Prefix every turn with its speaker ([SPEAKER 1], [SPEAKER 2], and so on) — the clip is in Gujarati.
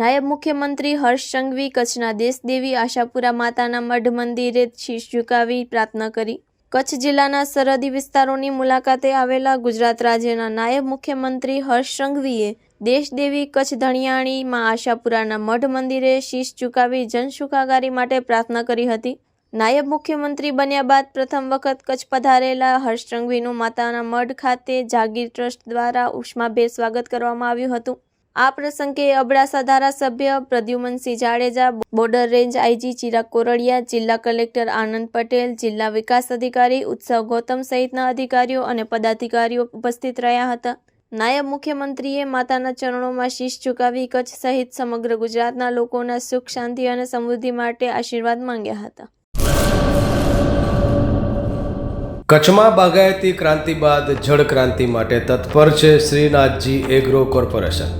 [SPEAKER 1] નાયબ મુખ્યમંત્રી હર્ષ સંઘવી કચ્છના દેશદેવી આશાપુરા માતાના મઢ મંદિરે શીશ ઝુકાવી પ્રાર્થના કરી. કચ્છ જિલ્લાના સરહદી વિસ્તારોની મુલાકાતે આવેલા ગુજરાત રાજ્યના નાયબ મુખ્યમંત્રી હર્ષ સંઘવીએ દેશદેવી કચ્છ ધણિયાણીમાં આશાપુરાના મઢ મંદિરે શીશ ઝુકાવી જનસુખાકારી માટે પ્રાર્થના કરી હતી. નાયબ મુખ્યમંત્રી બન્યા બાદ પ્રથમ વખત કચ્છ પધારેલા હર્ષ સંઘવીનું માતાના મઢ ખાતે જાગીર ટ્રસ્ટ દ્વારા ઉષ્માભેર સ્વાગત કરવામાં આવ્યું હતું. આ પ્રસંગે અબડાસા ધારાસભ્ય Pradyumansinh Jadeja, border range IG Chirag Kordiya, જિલ્લા કલેક્ટર આનંદ પટેલ, જિલ્લા વિકાસ અધિકારી ઉત્સવ ગૌતમ સહિતના અધિકારીઓ અને પદાધિકારીઓ ઉપસ્થિત રહ્યા હતા. નાયબ મુખ્યમંત્રીએ માતાના ચરણોમાં શીશ ઝુકાવી કચ્છ સહિત સમગ્ર ગુજરાતના લોકોના સુખ, શાંતિ અને સમૃદ્ધિ માટે આશીર્વાદ માંગ્યા હતા.
[SPEAKER 2] કચ્છમાં બાગાયતી ક્રાંતિ બાદ જળ ક્રાંતિ માટે તત્પર છે શ્રીનાથજી એગ્રો કોર્પોરેશન.